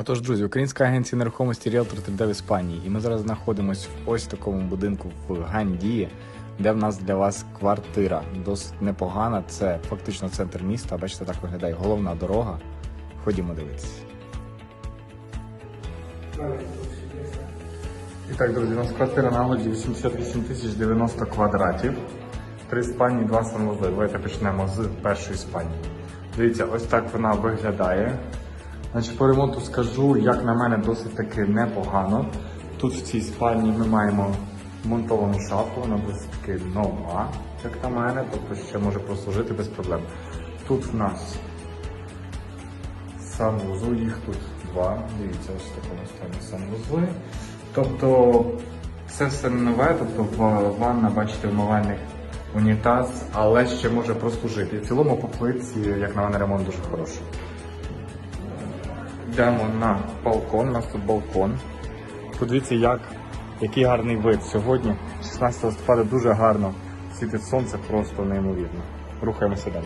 Отож, друзі, українська агенція нерухомості Realtor 3D в Іспанії. І ми зараз знаходимося в ось такому будинку в Гандії, де в нас для вас квартира. Досить непогана. Це фактично центр міста. Бачите, так виглядає головна дорога. Ходімо дивитися. І так, друзі, у нас квартира на Лоджі 88 тисяч 90 квадратів. Три спальні, два санвузли. Давайте почнемо з першої спальні. Дивіться, ось так вона виглядає. Значить, по ремонту скажу, як на мене, досить таки непогано. Тут в цій спальні ми маємо монтовану шафу, вона досить таки нова, як на мене, тобто ще може прослужити без проблем. Тут в нас санвузол, їх тут два. Дивіться, ось в такому стані санвузли. Тобто це все нове, тобто ванна, бачите, вмивальник унітаз, але ще може прослужити. І в цілому по плитці, як на мене, ремонт дуже хороший. Йдемо на балкон, у нас тут балкон. Подивіться, як, який гарний вид. Сьогодні, 16 листопада, дуже гарно світить сонце, просто неймовірно. Рухаємося далі.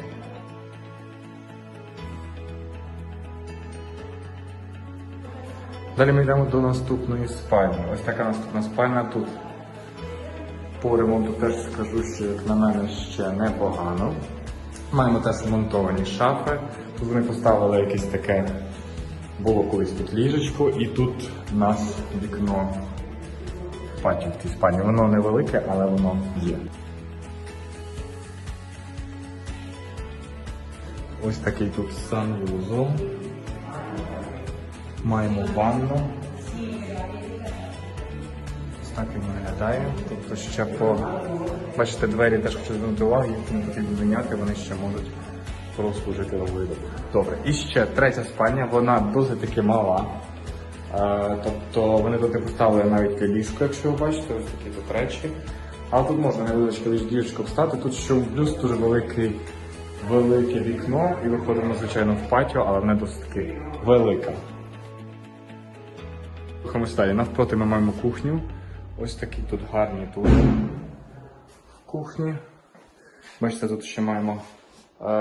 Далі ми йдемо до наступної спальні. Ось така наступна спальня тут. По ремонту теж скажу, що як на мене ще непогано. Маємо теж вмонтовані шафи. Тут вони поставили якесь таке, було колись тут ліжечко, і тут у нас вікно в тій спальні. Воно невелике, але воно є. Ось такий тут санвузол. Маємо ванну. Ось так він виглядає. Тобто ще по. Бачите, двері теж хочу звернути увагу, їх не потрібно міняти, вони ще можуть прослужити виду. Добре. І ще третя спальня, вона досить таки мала. Е, тобто вони тут і поставили навіть ліжко, якщо ви бачите, ось такі тут речі. Але тут можна невеличке ліжко встати. Тут що в плюс дуже великий, велике вікно, і виходимо, звичайно, в патіо, але не досить таки велика. Рухаємось далі. Навпроти ми маємо кухню. Ось такі тут гарні тут кухні. Бачите, тут ще маємо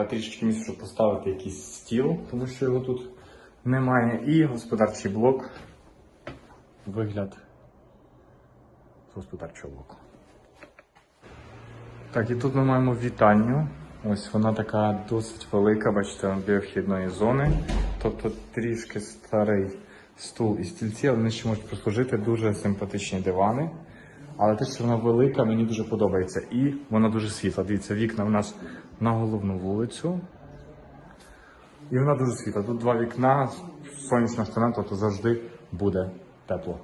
трішечки місця, щоб поставити якийсь стіл, тому що його тут немає. І господарчий блок. Вигляд з господарчого блоку. Так, і тут ми маємо вітальню. Ось вона така досить велика, бачите, біля вхідної зони. Тобто трішки старий стул і стільці, але вони ще можуть прослужити дуже симпатичні дивани. Але те, що вона велика, мені дуже подобається. І вона дуже світла. Дивіться, вікна у нас на головну вулицю. І вона дуже світла. Тут два вікна, сонячна сторона, тобто завжди буде тепло.